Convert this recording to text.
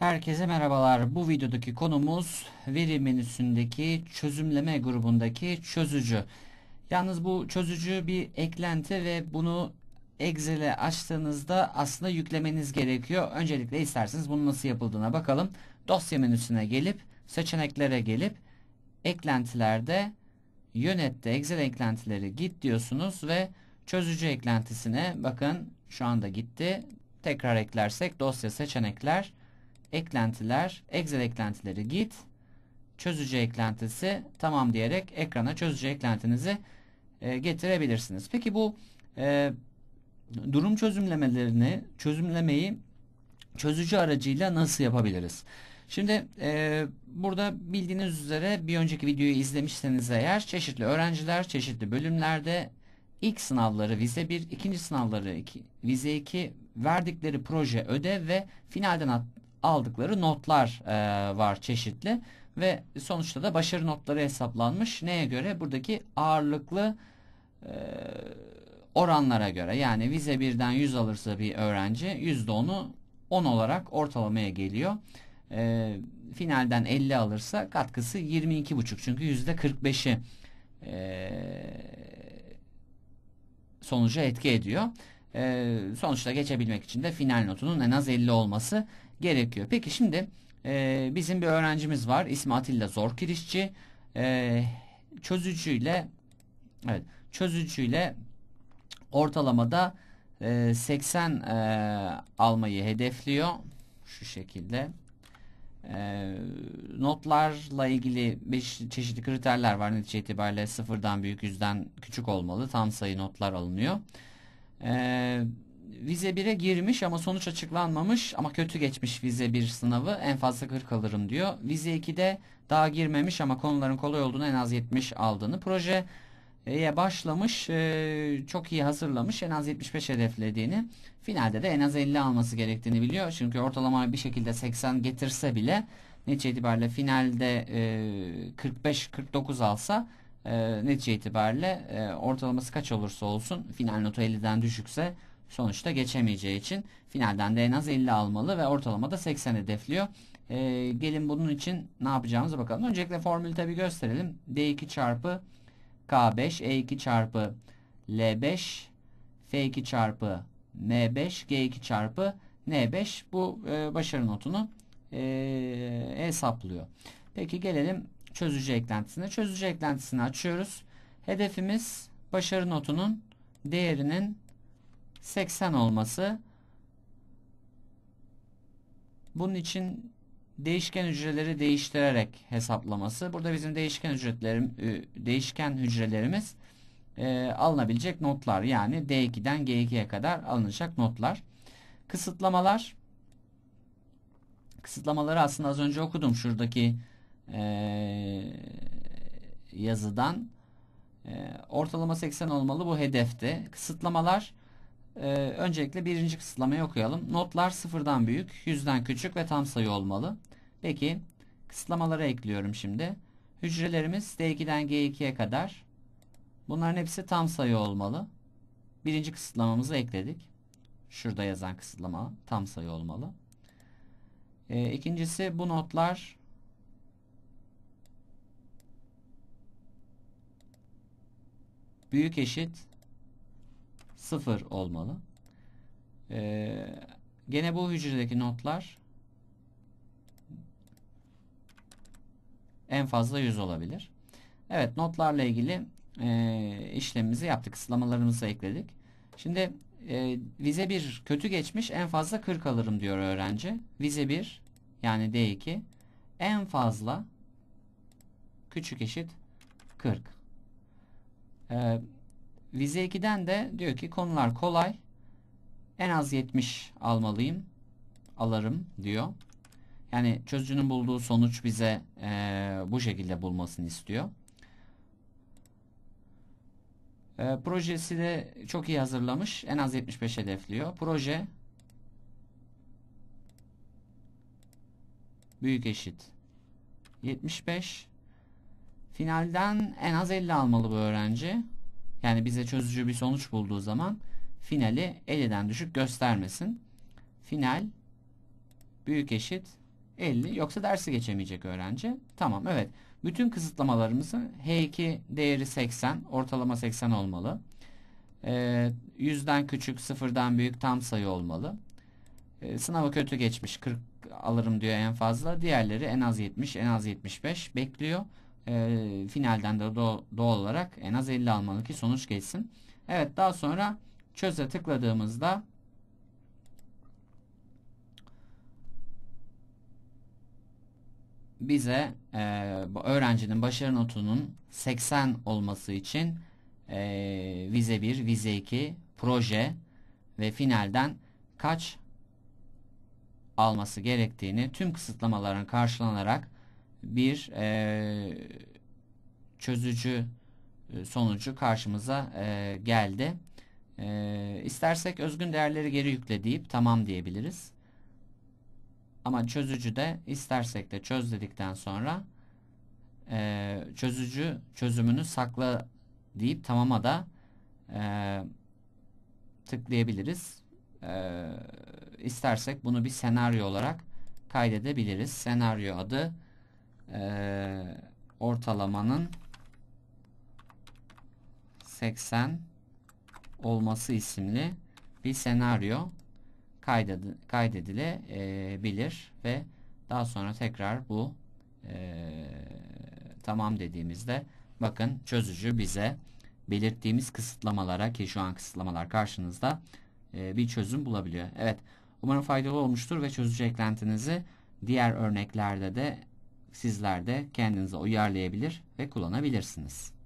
Herkese merhabalar. Bu videodaki konumuz veri menüsündeki çözümleme grubundaki çözücü. Yalnız bu çözücü bir eklenti ve bunu Excel'e açtığınızda aslında yüklemeniz gerekiyor. Öncelikle isterseniz bunun nasıl yapıldığına bakalım. Dosya menüsüne gelip seçeneklere gelip eklentilerde yönette Excel eklentileri git diyorsunuz ve çözücü eklentisine bakın şu anda gitti. Tekrar eklersek dosya seçenekler eklentiler, Excel eklentileri git, çözücü eklentisi tamam diyerek ekrana çözücü eklentinizi e, getirebilirsiniz. Peki bu e, durum çözümlemelerini, çözümlemeyi çözücü aracıyla nasıl yapabiliriz? Şimdi e, burada bildiğiniz üzere bir önceki videoyu izlemişseniz eğer çeşitli öğrenciler çeşitli bölümlerde ilk sınavları vize 1, ikinci sınavları iki, vize 2 verdikleri proje ödev ve finalden aldıkları notlar e, var çeşitli ve sonuçta da başarı notları hesaplanmış. Neye göre? Buradaki ağırlıklı e, oranlara göre. Yani vize 1'den 100 alırsa bir öğrenci %10'u 10 olarak ortalamaya geliyor. E, finalden 50 alırsa katkısı 22,5 çünkü %45'i e, sonuca etki ediyor. E, sonuçta geçebilmek için de final notunun en az 50 olması gerekiyor. Peki şimdi e, bizim bir öğrencimiz var. İsmi Atilla Zorkirişçi. E, çözücüyle evet çözücüyle ortalamada e, 80 e, almayı hedefliyor. Şu şekilde. E, notlarla ilgili beş çeşitli kriterler var. Netice itibariyle sıfırdan büyük yüzden küçük olmalı. Tam sayı notlar alınıyor. Eee vize 1'e girmiş ama sonuç açıklanmamış ama kötü geçmiş vize 1 sınavı en fazla 40 alırım diyor. Vize 2'de daha girmemiş ama konuların kolay olduğunu en az 70 aldığını. Projeye başlamış e, çok iyi hazırlamış en az 75 hedeflediğini. Finalde de en az 50 alması gerektiğini biliyor. Çünkü ortalama bir şekilde 80 getirse bile netice itibariyle finalde 45-49 alsa e, netice itibariyle e, ortalaması kaç olursa olsun final notu 50'den düşükse sonuçta geçemeyeceği için finalden de en az 50 almalı ve ortalamada 80 hedefliyor. Ee, gelin bunun için ne yapacağımızı bakalım. Öncelikle formülü tabi gösterelim. D2 çarpı K5 E2 çarpı L5 F2 çarpı M5 G2 çarpı N5 bu e, başarı notunu e, hesaplıyor. Peki gelelim çözücü eklentisine. Çözücü eklentisini açıyoruz. Hedefimiz başarı notunun değerinin 80 olması bunun için değişken hücreleri değiştirerek hesaplaması. Burada bizim değişken hücrelerim değişken hücrelerimiz e, alınabilecek notlar. Yani D2'den G2'ye kadar alınacak notlar. Kısıtlamalar kısıtlamaları aslında az önce okudum şuradaki e, yazıdan. E, ortalama 80 olmalı bu hedefte. Kısıtlamalar ee, öncelikle birinci kısıtlamayı okuyalım. Notlar sıfırdan büyük, yüzden küçük ve tam sayı olmalı. Peki kısıtlamaları ekliyorum şimdi. Hücrelerimiz D2'den G2'ye kadar. Bunların hepsi tam sayı olmalı. Birinci kısıtlamamızı ekledik. Şurada yazan kısıtlama tam sayı olmalı. Ee, ikincisi bu notlar büyük eşit 0 olmalı. Ee, gene bu hücredeki notlar en fazla 100 olabilir. Evet notlarla ilgili e, işlemimizi yaptık. Kısıtlamalarımızı ekledik. Şimdi e, vize 1 kötü geçmiş en fazla 40 alırım diyor öğrenci. Vize 1 yani D2 en fazla küçük eşit 40. Ee, Vize 2'den de diyor ki konular kolay. En az 70 almalıyım. Alırım diyor. Yani çözücünün bulduğu sonuç bize e, bu şekilde bulmasını istiyor. E, projesi de çok iyi hazırlamış. En az 75 hedefliyor. Proje büyük eşit 75 finalden en az 50 almalı bu öğrenci. Yani bize çözücü bir sonuç bulduğu zaman finali 50'den düşük göstermesin. Final büyük eşit 50 yoksa dersi geçemeyecek öğrenci. Tamam evet. Bütün kısıtlamalarımızı H2 değeri 80 ortalama 80 olmalı. E, yüzden küçük sıfırdan büyük tam sayı olmalı. E, sınavı kötü geçmiş 40 alırım diyor en fazla. Diğerleri en az 70 en az 75 bekliyor. E, finalden de doğal, doğal olarak en az 50 almalı ki sonuç geçsin. Evet daha sonra çöze tıkladığımızda bize e, öğrencinin başarı notunun 80 olması için e, vize 1, vize 2, proje ve finalden kaç alması gerektiğini tüm kısıtlamaların karşılanarak bir e, çözücü e, sonucu karşımıza e, geldi. E, istersek özgün değerleri geri yükle deyip tamam diyebiliriz. Ama çözücüde istersek de çöz dedikten sonra e, çözücü çözümünü sakla deyip tamama da e, tıklayabiliriz. E, istersek bunu bir senaryo olarak kaydedebiliriz. Senaryo adı e, ortalamanın 80 olması isimli bir senaryo kaydedilebilir ve daha sonra tekrar bu e, tamam dediğimizde bakın çözücü bize belirttiğimiz kısıtlamalara ki şu an kısıtlamalar karşınızda e, bir çözüm bulabiliyor. Evet umarım faydalı olmuştur ve çözücü eklentinizi diğer örneklerde de sizler de kendinize uyarlayabilir ve kullanabilirsiniz.